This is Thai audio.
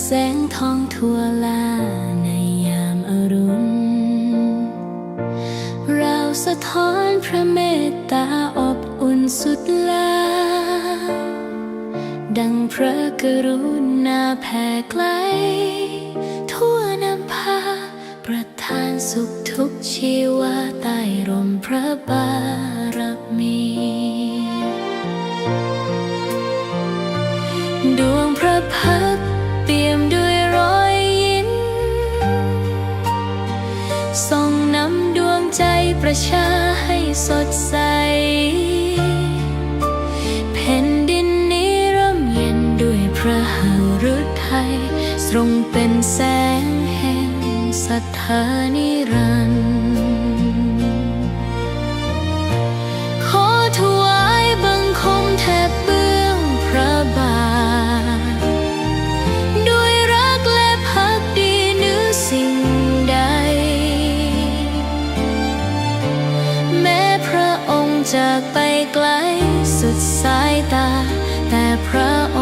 แสงทองทั่วลาในยามอรุณ เราสะท้อนพระเมตตาอบอุ่นสุดลาดังพระกรุณาแผ่ไกล ทั่วนำพา ประทานสุขทุกชีวาใต้ร่มพระบารมี ดวงพระพัก เปี่ยมด้วยรอยยิ้มส่องนำดวงใจประชาให้สดใสแผ่นดินนี้ร่มเย็นด้วยพระหฤทัยทรงเป็นแสงแห่งศรัทธานิรันดร์ จากไปไกลสุดสายตา แต่พระองค์